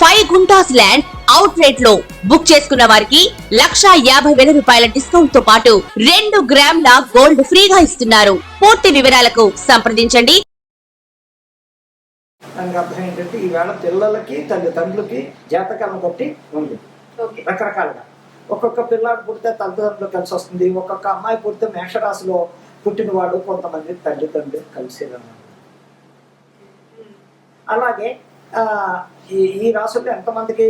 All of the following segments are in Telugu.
ఫైవ్ గుంటాస్ ల్యాండ్ అవుట్ రేట్లో బుక్ చేసుకున్న వారికి లక్షా యాభై వేల రూపాయల డిస్కౌంట్తో పాటు రెండు గ్రాముల గోల్డ్ ఫ్రీగా ఇస్తున్నారు. పూర్తి వివరాలకు సంప్రదించండి. దానికి అర్థం ఏంటంటే ఈవేళ పిల్లలకి తల్లిదండ్రులకి జాతకాలను బట్టి ఉంది. ఓకే. రకరకాలుగా. ఒక్కొక్క పిల్లాడు పుడితే తల్లిదండ్రులు కలిసి వస్తుంది. ఒక్కొక్క అమ్మాయి పుడితే మేషరాశిలో పుట్టినవాడు కొంతమంది తల్లిదండ్రులు కలిసి ఉన్నారు. అలాగే ఈ ఈ రాశుల్లో ఎంతమందికి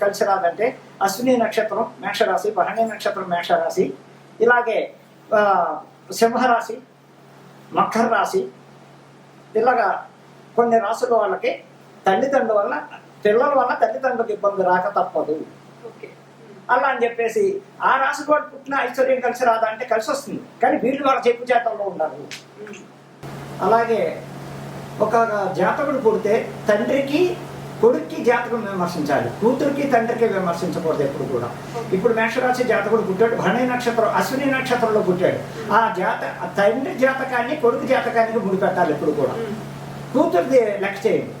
కలిసి రాదంటే అశ్విని నక్షత్రం మేషరాశి భరణి నక్షత్రం మేషరాశి ఇలాగే ఆ, సింహరాశి మకర రాశి ఇలాగా కొన్ని రాసుల వాళ్ళకి తల్లిదండ్రుల వల్ల పిల్లల వల్ల తల్లిదండ్రులకు ఇబ్బంది రాక తప్పదు. అలా అని చెప్పేసి ఆ రాశి వాడు పుట్టిన ఐశ్వర్యం కలిసి రాదా అంటే కలిసి వస్తుంది కానీ వీళ్ళు వాళ్ళ చెప్పు చేతల్లో ఉండాలి అలాగే ఒక జాతకుడు పుడితే తండ్రికి కొడుక్కి జాతకం విమర్శించాలి. కూతురికి తండ్రికి విమర్శించకూడదు ఎప్పుడు కూడా. ఇప్పుడు మేషరాశి జాతకుడు పుట్టాడు భరణి నక్షత్రం అశ్విని నక్షత్రంలో పుట్టాడు. ఆ జాత తండ్రి జాతకాన్ని కొడుకు జాతకానికి ముడిపెట్టాలి ఎప్పుడు కూడా. కూతురిది లెక్క చేయండి.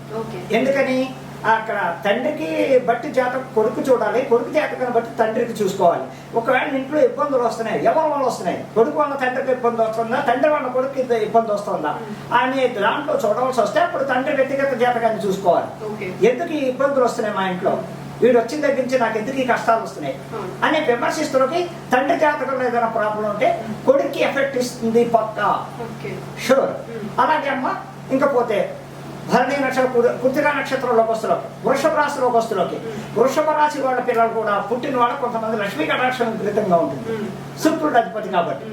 ఎందుకని? అక్కడ తండ్రికి బట్టి జాతకం కొడుకు చూడాలి. కొడుకు జాతకాన్ని బట్టి తండ్రికి చూసుకోవాలి. ఒకవేళ ఇంట్లో ఇబ్బందులు వస్తున్నాయి ఎవరి వల్ల వస్తున్నాయి? కొడుకు వల్ల తండ్రికి ఇబ్బంది వస్తుందా? తండ్రి వల్ల కొడుకు ఇబ్బంది వస్తుందా? అని దాంట్లో చూడవలసి వస్తే అప్పుడు తండ్రి వ్యక్తిగత జాతకాన్ని చూసుకోవాలి. ఎందుకు ఈ ఇబ్బందులు వస్తున్నాయి మా ఇంట్లో? వీడు వచ్చిన దగ్గర నుంచి నాకు ఎందుకు ఈ కష్టాలు వస్తున్నాయి. అని విమర్శిస్తున్నకి తండ్రి జాతకంలో ఏదైనా ప్రాబ్లం ఉంటే కొడుక్కి ఎఫెక్ట్ ఇస్తుంది పక్కా. షూర్ అలాగే అమ్మ ఇంకపోతే భరణి నక్షత్రం కృతికా నక్షత్రంలోకి వస్తులోకి వృషభ రాశిలోకి వస్తులోకి వృషభ రాశి వాళ్ళ పిల్లలు కూడా పుట్టిన వాళ్ళు కొంతమంది లక్ష్మీ కటాక్షం విపరీతంగా ఉంటుంది. శుక్రుడు అధిపతి కాబట్టి.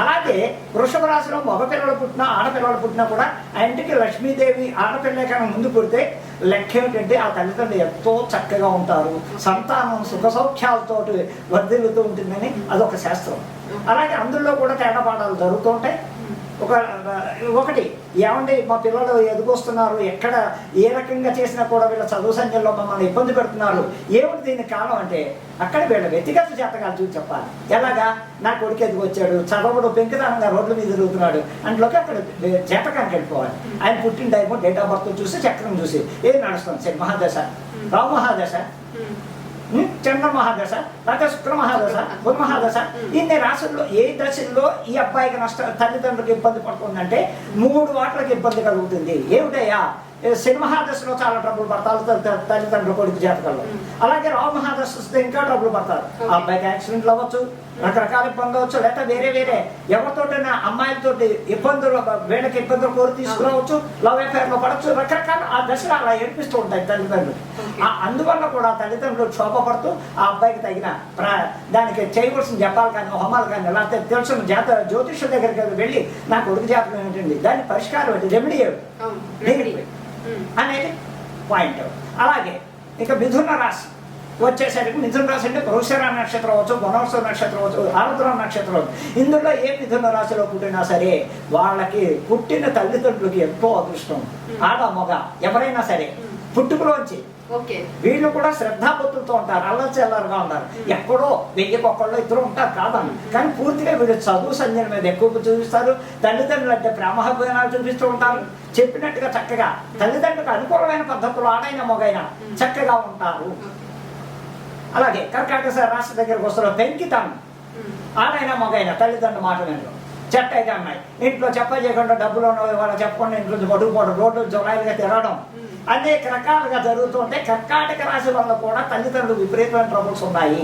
అలాగే వృషభ రాశిలో మగ పిల్లలు పుట్టినా ఆడపిల్లలు పుట్టినా కూడా ఆ ఇంటికి లక్ష్మీదేవి ఆడపిల్ల కన్నా ముందు పుడితే లెక్క ఏమిటంటే ఆ తల్లిదండ్రులు ఎంతో చక్కగా ఉంటారు. సంతానం సుఖ సౌఖ్యాలతో వర్ధిల్లుతూ ఉంటుందని అదొక శాస్త్రం. అలాగే అందులో కూడా తేడాపాడాలు జరుగుతూ ఉంటాయి. ఒక ఒకటి ఏమండి మా పిల్లలు ఎదుగొస్తున్నారు ఎక్కడ ఏ రకంగా చేసినా కూడా వీళ్ళ చదువు సంఖ్యలో మమ్మల్ని ఇబ్బంది పెడుతున్నారు. ఏమిటి దీనికి కారణం అంటే అక్కడ వీళ్ళ వ్యక్తిగత జాతకాలు చూసి చెప్పాలి. ఎలాగా? నా కొడుకు ఎదుగొచ్చాడు చదవడు పెంకుదానంగా రోడ్ల మీద తిరుగుతున్నాడు. అందులోకి అక్కడ జాతకానికి వెళ్ళిపోవాలి. ఆయన పుట్టిన టైము డేట్ ఆఫ్ బర్త్ చూసి చక్రం చూసి ఏది నడుస్తుంది? సరే మహాదశ. రావు మహాదశ. చంద్ర మహాదశ లేకపోతే శుక్ర మహాదశ బుధ మహాదశ ఇన్ని రాశుల్లో ఏ దశల్లో ఈ అబ్బాయికి నష్ట తల్లిదండ్రులకు ఇబ్బంది పడుతుందంటే మూడు వాట్లకి ఇబ్బంది కలుగుతుంది. ఏమిటయ్యా? శని మహాదశలో చాలా ట్రబుల్ పడతారు తల్లి- తల్లి- తల్లిదండ్రుల కొడుకు జాతకాల్లో అలాగే రావు మహాదశ వస్తే ఇంకా ట్రబుల్ పడతారు. ఆ అబ్బాయికి యాక్సిడెంట్లు అవ్వచ్చు రకరకాల ఇబ్బందులు అవ్వచ్చు లేకపోతే వేరే వేరే ఎవరితోటైనా అమ్మాయిలతోటి ఇబ్బందులు వీళ్ళకి ఇబ్బందులు కోరి తీసుకురావచ్చు లవ్ అఫేర్లో పడవచ్చు రకరకాల ఆ దశలు అలా ఏడిపిస్తూ ఉంటాయి తల్లిదండ్రులు ఆ అందువల్ల కూడా తల్లిదండ్రులు క్షోభపడుతూ ఆ అబ్బాయికి తగిన దానికి చేయవలసిన జపాలు కానీ హోమాలు కానీ లేకపోతే తెలిసిన జాత జ్యోతిష దగ్గరికి వెళ్ళి నా కొడుకు జాతకం ఏంటండి? దాని పరిష్కారం ఏంటి? రెమెడీ ఏమిటి? అనేది పాయింట్. అలాగే ఇక మిథున రాశి. వచ్చేసరికి మిథున రాశి అంటే వృషర నక్షత్రం అవచ్చు గుణవస నక్షత్రం అవచ్చు ఆరుద్ర నక్షత్రం అవచ్చు. ఇందులో ఏ మిథున రాశిలో పుట్టినా సరే వాళ్ళకి పుట్టిన తల్లిదండ్రులకి ఎంతో అదృష్టం. ఆడ మగ ఎవరైనా సరే పుట్టుకలోంచి వీళ్ళు కూడా శ్రద్ధాభక్తులతో ఉంటారు అల్లచెల్లరుగా ఉంటారు ఎక్కడో వెయ్యికి ఒక్కళ్ళు ఇద్దరు ఉంటారు కాదని కానీ పూర్తిగా వీళ్ళు చదువు సంధ్యల మీద ఎక్కువ చూపిస్తారు. తల్లిదండ్రులు అంటే ప్రేమాభిమానాలు చూపిస్తూ ఉంటారు. చెప్పినట్టుగా చక్కగా తల్లిదండ్రులకు అనుకూలమైన పద్ధతులు ఆడైన మొగైన చక్కగా ఉంటారు. అలాగే కర్కాటక రాష్ట్ర దగ్గరకు వస్తున్న పెంకితాను. ఆడైనా మగైనా తల్లిదండ్రుల మాట వినరు చెట్ట అయితే అమ్మాయి ఇంట్లో చెప్ప చేయకుండా డబ్బులు ఉన్నవి వాళ్ళ చెప్పకుండా ఇంట్లో నుంచి పడుకోవడం రోడ్డు జొలాయిలుగా తిరగడం. అనేక రకాలుగా జరుగుతుంటే కర్కాటక రాశి వల్ల కూడా తల్లిదండ్రులు విపరీతమైన ట్రబుల్స్ ఉన్నాయి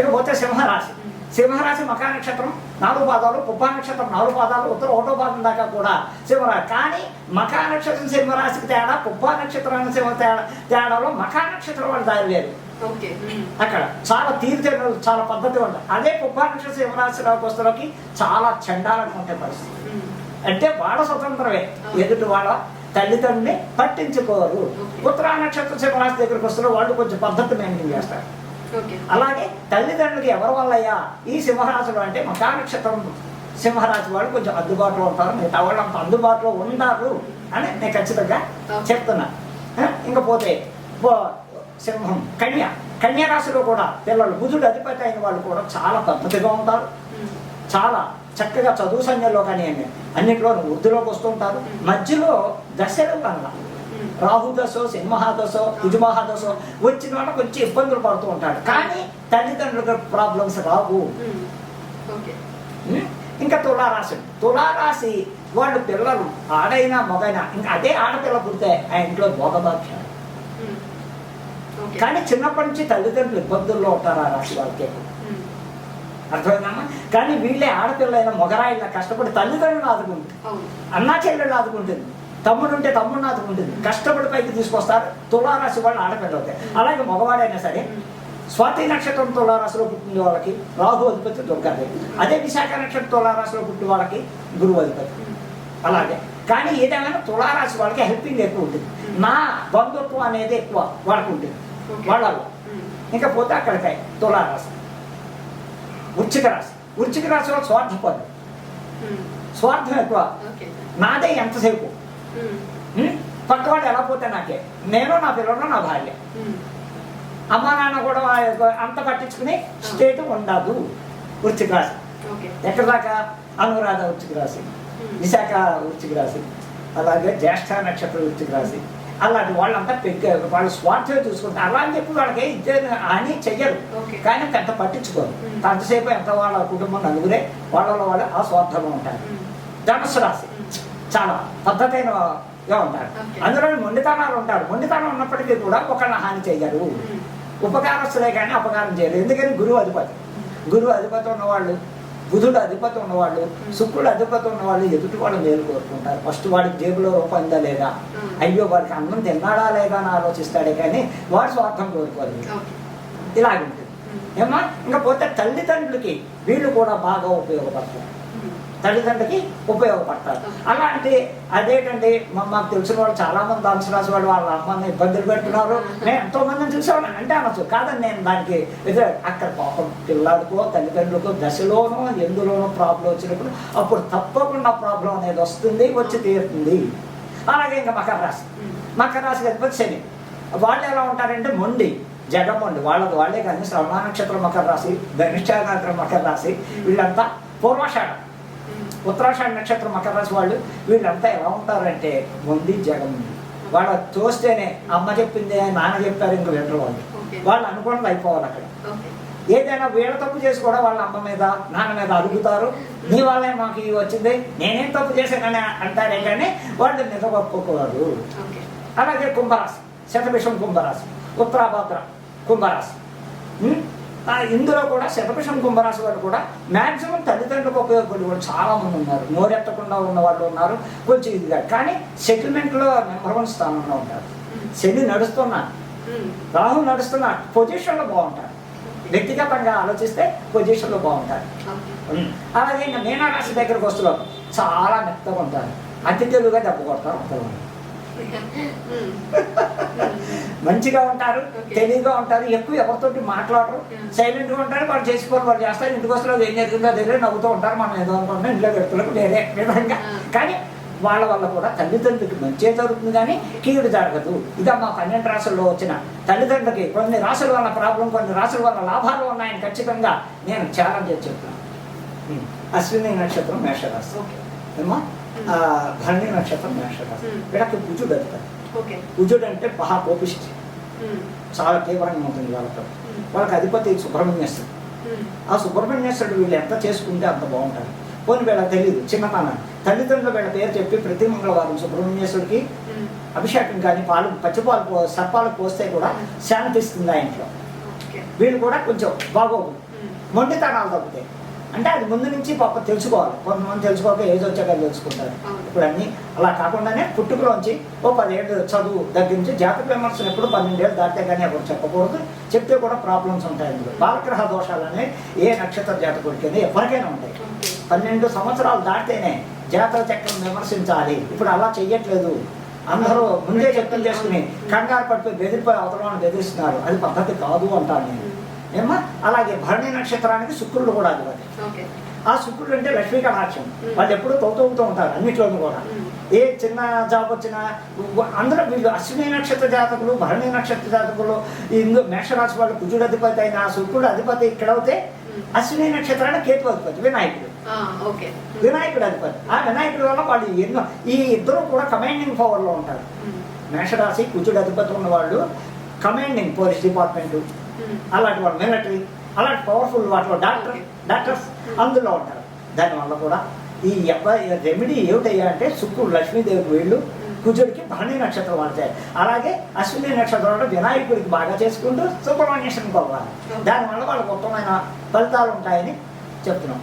ఇకపోతే సింహరాశి. సింహరాశి మకా నక్షత్రం నాలుగు పాదాలు పుబ్బా నక్షత్రం నాలుగు పాదాలు ఉత్తర ఒకటో పాదం దాకా కూడా సింహరాశి. కానీ మకా నక్షత్రం సింహరాశికి తేడా పుబ్బా నక్షత్రానికి సింహ తేడా తేడాలో మకా నక్షత్రం వాళ్ళు దారి లేదు. అక్కడ చాలా తీర్థను చాలా పద్ధతి ఉంటుంది అదే పుబ్బానక్ష సింహరాశిలోకి వస్తున్నకి చాలా చండాలంగా ఉంటాయి పరిస్థితి. అంటే వాళ్ళ స్వతంత్రమే. ఎదుటి వాళ్ళ తల్లిదండ్రుని పట్టించుకోరు. ఉత్తరా నక్షత్ర సింహరాశి దగ్గరికి వస్తున్న వాళ్ళు కొంచెం పద్ధతి మెయింటైన్ చేస్తారు. అలాగే తల్లిదండ్రులకి ఎవరి వల్లయ్యా? ఈ సింహరాశులు అంటే మకా నక్షత్రం సింహరాశి వాళ్ళు కొంచెం అందుబాటులో ఉంటారు. మిగతా వాళ్ళు అంత అందుబాటులో ఉన్నారు అని నేను ఖచ్చితంగా. చెప్తున్నా. ఆ, ఇంకా పోతే పో- సింహం కన్య. కన్య రాశిలో కూడా పిల్లలు బుధుడు అధిపతి అయిన వాళ్ళు కూడా చాలా పద్ధతిగా ఉంటారు. చాలా చక్కగా చదువు సంఖ్యలో కానీ అన్నింటిలో వృద్ధిలోకి వస్తుంటారు మధ్యలో దశలు కన్నా ఉమ్, రాహు దశో సింహదశో కుజమహాదశో వచ్చిన వాళ్ళ కొంచెం ఇబ్బందులు పడుతూ ఉంటాడు. కానీ తల్లిదండ్రులకు ప్రాబ్లమ్స్ రావు? ఇంకా తులారాశి. తులారాశి వాళ్ళు పిల్లలు ఆడైనా మగైనా ఇంకా అదే ఆడపిల్ల పుడితే ఆ ఇంట్లో ఓకే కానీ చిన్నప్పటి నుంచి తల్లిదండ్రులు ఇబ్బందుల్లో ఉంటారు ఆ రాశి వాళ్ళకి. అర్థమైందమ్మా కానీ వీళ్ళే ఆడపిల్లైన మొగరాయిన కష్టపడి తల్లిదండ్రులు ఆదుకుంటుంది అన్నా చెల్లెళ్ళు ఆదుకుంటుంది తమ్ముడు ఉంటే తమ్ముడిని ఆదుకుంటుంది కష్టపడి పైకి తీసుకొస్తారు. తులారాశి వాళ్ళు ఆడపిల్ల అవుతాయి అలాగే మగవాడైనా సరే స్వాతి నక్షత్రం తులారాశిలో పుట్టిన వాళ్ళకి రాహు అధిపతి దుర్గాదేవి. అదే విశాఖ నక్షత్రం తులారాశిలో పుట్టిన వాళ్ళకి గురువు అధిపతి. అలాగే. కానీ ఏదేమైనా తులారాశి వాళ్ళకి హెల్పింగ్ ఎక్కువ ఉంటుంది. నా బంధుత్వం అనేది ఎక్కువ వాళ్ళకు ఉంటుంది. వాళ్ళలో ఉమ్, ఇంకా పోతే అక్కడికి తులారాశి. వృచ్చిక రాశి. వృచ్చిక రాశిలో స్వార్థం పదు ఉమ్, స్వార్థం ఎక్కువ. నాదే ఎంతసేపు? ఉం? పక్కవాడు ఎలా పోతే నాకే? నేను నా పిల్లలు నా భార్య. అమ్మా నాన్న కూడా అంత పట్టించుకుని స్టేట్ ఉండదు వృచ్చిక రాశి. ఎక్కడ దాకా? అనురాధ వృచ్చిక రాశి. విశాఖ వృచ్చిక రాశి. అలాగే జ్యేష్ఠ నక్షత్ర వృచ్చిక రాశి. అలాంటి వాళ్ళంతా పెద్ద వాళ్ళు స్వార్థమే చూసుకుంటారు అలా అని చెప్పి వాళ్ళకి ఇద్దరు అని చెయ్యరు. కానీ పెద్ద పట్టించుకోరు. అంతసేపు ఎంత వాళ్ళ కుటుంబం నలుగురే వాళ్ళలో వాళ్ళు ఆ స్వార్థంగా ఉంటారు. ధనుసు రాశి. చాలా పద్ధతైనగా ఉంటారు. అందులో మొండితనాలు ఉంటారు. మొండితనం ఉన్నప్పటికీ కూడా ఒకళ్ళ హాని చెయ్యరు. ఉమ్, ఉపకారస్తులే కానీ అపకారం చేయరు. ఎందుకని? గురువు అధిపతి. గురువు అధిపతి ఉన్నవాళ్ళు బుధుడు అధిపతి ఉన్నవాళ్ళు శుక్రుడు అధిపతి ఉన్నవాళ్ళు ఎదుటి వాళ్ళు మేలు కోరుకుంటారు. ఫస్ట్ వాడికి జేబులో రూపాయి ఉందా లేదా? అయ్యో వాడికి అన్నం తిన్నాడా లేదా అని ఆలోచిస్తాడే కానీ వాడు స్వార్థం కోరుకోదు ఓకే. ఇలాగుంటుంది. ఉమ్, ఏమా ఇంకా పోతే తల్లిదండ్రులకి వీళ్ళు కూడా బాగా ఉపయోగపడతారు. తల్లిదండ్రులకి ఉపయోగపడతారు. అలాంటి అదేంటండి మా మాకు తెలిసిన వాళ్ళు చాలా మంది ధనుసు రాసి వాళ్ళు వాళ్ళ అమ్మని ఇబ్బందులు పెడుతున్నారు. నేను ఎంతో మందిని చూసేవాడు అంటే అనొచ్చు. కాదని నేను దానికి అక్కడ పాపం పిల్లాడికో తల్లిదండ్రులకో దశలోనో ఎందులోనో ప్రాబ్లం వచ్చినప్పుడు అప్పుడు తప్పకుండా ప్రాబ్లం అనేది వస్తుంది వచ్చి తీరుతుంది. అలాగే ఇంకా మకర రాశి. మకర రాశి అధిపతి శని. వాళ్ళు ఎలా ఉంటారంటే మొండి జగమొండి వాళ్ళది వాళ్ళే కానీ శ్రవణ నక్షత్రం మకర రాశి ధనిష్ట నక్షత్రం మకర రాశి. వీళ్ళంతా పూర్వాషాఢం. ఉత్తరాషాఢ నక్షత్రం మకర రాశి వాళ్ళు వీళ్ళంతా ఎలా ఉంటారంటే మొండి జగముంది వాళ్ళ చూస్తేనే అమ్మ చెప్పింది నాన్న చెప్పారు ఇంక వినరు వాళ్ళు. వాళ్ళు అనుకున్నది అయిపోవాలి అక్కడ. ఏదైనా వీళ్ళ తప్పు చేసి కూడా వాళ్ళ అమ్మ మీద నాన్న మీద అడుగుతారు నీ వల్లే మాకు ఇవి వచ్చింది. నేనేం తప్పు చేశానని అంటారే కానీ వాళ్ళు ఓకే. అలాగే కుంభరాశి శతభిషం కుంభరాశి ఉత్తరాభద్ర కుంభరాశి. ఇందులో కూడా శతభిషం కుంభరాశి వాళ్ళు కూడా మాక్సిమం తల్లిదండ్రులకు ఉపయోగపడే వాళ్ళు చాలా మంది ఉన్నారు. నోరెత్తకుండా ఉన్న వాళ్ళు ఉన్నారు. కొంచెం ఇదిగా. కానీ సెటిల్మెంట్లో నెంబర్ వన్ స్థానంలో ఉంటారు. శని నడుస్తున్నా. రాహు నడుస్తున్నా. పొజిషన్లో బాగుంటారు. వ్యక్తిగతంగా ఆలోచిస్తే పొజిషన్లో బాగుంటారు. అలాగే ఇంకా మీనారాశి దగ్గరకు వస్తున్నాం చాలా మెత్తగా ఉంటారు. అతి తెలుగుగా దెబ్బ కొడతారు. ఉమ్, మంచిగా ఉంటారు. తెలివిగా ఉంటారు ఎక్కువ ఎవరితోటి మాట్లాడరు Yeah. సైలెంట్గా ఉంటారు వాళ్ళు చేసుకోవాలి వాళ్ళు చేస్తారు ఇంటికి వస్తారు ఏం జరిగిందో దగ్గర నవ్వుతూ ఉంటారు మనం ఏదో అనుకుంటాం ఇంట్లో పెడుతున్నారు వేరే విధంగా Yeah. కానీ వాళ్ళ వల్ల కూడా తల్లిదండ్రులకి మంచి జరుగుతుంది కానీ కీడు జరగదు ఇదా మా పన్నెండు రాసుల్లో వచ్చిన తల్లిదండ్రులకి కొన్ని రాసుల వల్ల ప్రాబ్లం కొన్ని రాసుల వల్ల లాభాలు ఉన్నాయని ఖచ్చితంగా నేను ఛాలెంజ్ చేసి చెప్తాను ఉం. అశ్విని నక్షత్రం మేషరాశి ఓకే ఏమో భరణి నక్షత్రం Hmm. వీళ్ళకి కుజుడు అధిపతి ఓకే. కుజుడు అంటే మహా కోపిష్టి. చాలా తీవ్రంగా ఉంటుంది వాళ్ళతో వాళ్ళకి అధిపతి సుబ్రహ్మణ్యేశ్వరుడు. ఆ సుబ్రహ్మణ్యేశ్వరుడు వీళ్ళు ఎంత చేసుకుంటే అంత బాగుంటారు. పోనీ వీళ్ళకి తెలియదు చిన్నతనం తల్లిదండ్రులు వీళ్ళ పేరు చెప్పి ప్రతి మంగళవారం సుబ్రహ్మణ్యేశ్వరుడికి అభిషేకం కానీ పాలు పచ్చిపాలు పో సర్పాలకు పోస్తే కూడా శాంతిస్తుంది ఆ ఇంట్లో. వీళ్ళు కూడా కొంచెం బాగోగు మొండితనాలు తగ్గుతాయి. అంటే అది ముందు నుంచి పాప తెలుసుకోవాలి. కొంతమంది తెలుసుకోక ఏజ్ వచ్చాక తెలుసుకుంటారు. ఇప్పుడు అన్ని అలా కాకుండానే పుట్టుకలోంచి ఓ పదిహేడు చదువు దగ్గర నుంచి జాతక విమర్శలు ఎప్పుడు పన్నెండేళ్ళు దాటితే కానీ ఎవరు చెప్పకూడదు. చెప్తే కూడా ప్రాబ్లమ్స్ ఉంటాయి అందులో. బాలగ్రహ దోషాలు అనేవి ఏ నక్షత్ర జాతకుడికైనా ఎవరికైనా ఉంటాయి. పన్నెండు సంవత్సరాలు దాటితేనే జాతక చక్రం విమర్శించాలి. ఇప్పుడు అలా చెయ్యట్లేదు. అందరూ ముందే చక్రం చేసుకుని కంగారు పడిపోయి బెదిరిపోయి అవతల బెదిరిస్తున్నారు. అది పద్ధతి కాదు అంటాను నేను. ఏమ్మా అలాగే భరణి నక్షత్రానికి శుక్రుడు కూడా అధిపతి ఆ శుక్రుడు అంటే లక్ష్మీ కటాక్షం. వాళ్ళు ఎప్పుడూ తోతూగుతూ ఉంటారు అన్నిట్లోనూ కూడా. ఏ చిన్న జాబ్ వచ్చినా అందరూ వీళ్ళు అశ్విని నక్షత్ర జాతకులు భరణి నక్షత్ర జాతకులు ఇందు మేషరాశి వాళ్ళు కుజుడు అధిపతి అయిన ఆ శుక్రుడు అధిపతి ఇక్కడ అవుతే Hmm. అశ్విని నక్షత్రాన్ని కేతు అధిపతి వినాయకుడు. వినాయకుడు అధిపతి. ఆ వినాయకుడు వల్ల వాళ్ళు ఎన్నో ఈ ఇద్దరు కూడా కమాండింగ్ పవర్లో ఉంటారు. మేషరాశి కుజుడు అధిపతి ఉన్న వాళ్ళు కమాండింగ్ పోలీస్ డిపార్ట్మెంట్ అలాంటి వాళ్ళు మిలిటరీ అలాంటి పవర్ఫుల్ వాటిలో డాక్టర్. డాక్టర్స్ అందులో ఉంటారు. దానివల్ల కూడా ఈ అబ్బాయి రెమెడీ ఏమిటయ్యా అంటే శుక్రుడు లక్ష్మీదేవికి వీళ్ళు కుజుడికి భరణి నక్షత్రం వాడతాయి అలాగే అశ్విని నక్షత్రం అంటే వినాయకుడికి బాగా చేసుకుంటూ సుబ్రహ్మణ్యేశ్వరం పోవాలి. దానివల్ల వాళ్ళకి ఉత్తమమైన ఫలితాలు ఉంటాయని చెప్తున్నాం.